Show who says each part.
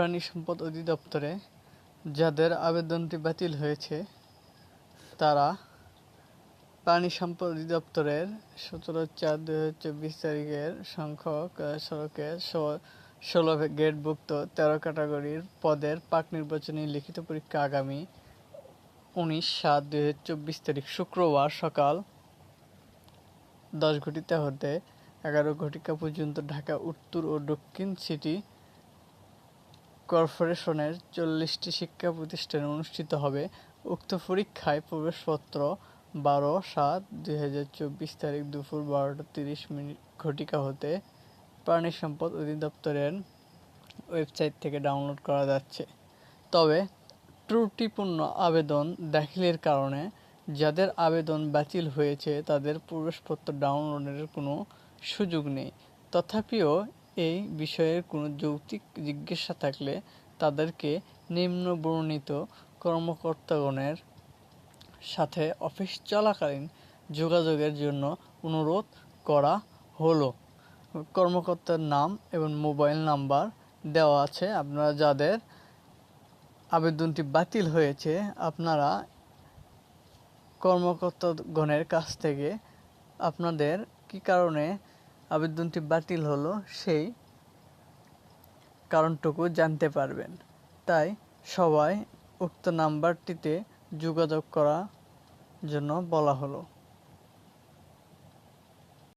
Speaker 1: প্রাণী সম্পদ অধিদপ্তরে যাদের আবেদনটি বাতিল হয়েছে, তারা প্রাণী সম্পদ অধিদপ্তরের সতেরো চার দুই হাজার চব্বিশ তারিখের সংখ্যক সড়কে ষোলো গেটভুক্ত তেরো ক্যাটাগরির পদের পাক নির্বাচনী লিখিত পরীক্ষা আগামী উনিশ সাত দুই হাজার চব্বিশ তারিখ শুক্রবার সকাল দশ ঘটিকা হতে এগারো ঘটিকা পর্যন্ত ঢাকা, উত্তর ও দক্ষিণ সিটি কর্পোরেশনের চল্লিশটি শিক্ষা প্রতিষ্ঠানে অনুষ্ঠিত হবে। উক্ত পরীক্ষায় প্রবেশপত্র বারো সাত দুই হাজার চব্বিশ তারিখ দুপুর বারোটা তিরিশ মিনিট ঘটিকা হতে প্রাণী সম্পদ অধিদপ্তরের ওয়েবসাইট থেকে ডাউনলোড করা যাচ্ছে। তবে ত্রুটিপূর্ণ আবেদন দাখিলের কারণে যাদের আবেদন বাতিল হয়েছে তাদের প্রবেশপত্র ডাউনলোডের কোনো সুযোগ নেই। তথাপিও এই বিষয়ের কোনো যৌক্তিক জিজ্ঞাসা থাকলে তাদেরকে নিম্ন বর্ণিত কর্মকর্তাগণের সাথে অফিস চলাকালীন যোগাযোগের জন্য অনুরোধ করা হলো। কর্মকর্তার নাম এবং মোবাইল নাম্বার দেওয়া আছে। আপনারা যাদের আবেদনটি বাতিল হয়েছে, আপনারা কর্মকর্তাগণের কাছ থেকে আপনাদের কি কারণে আবেদনটি বাতিল হলো সেই কারণটুকু জানতে পারবেন। তাই সবাই উক্ত নাম্বারটিতে যোগাযোগ করার জন্য বলা হলো।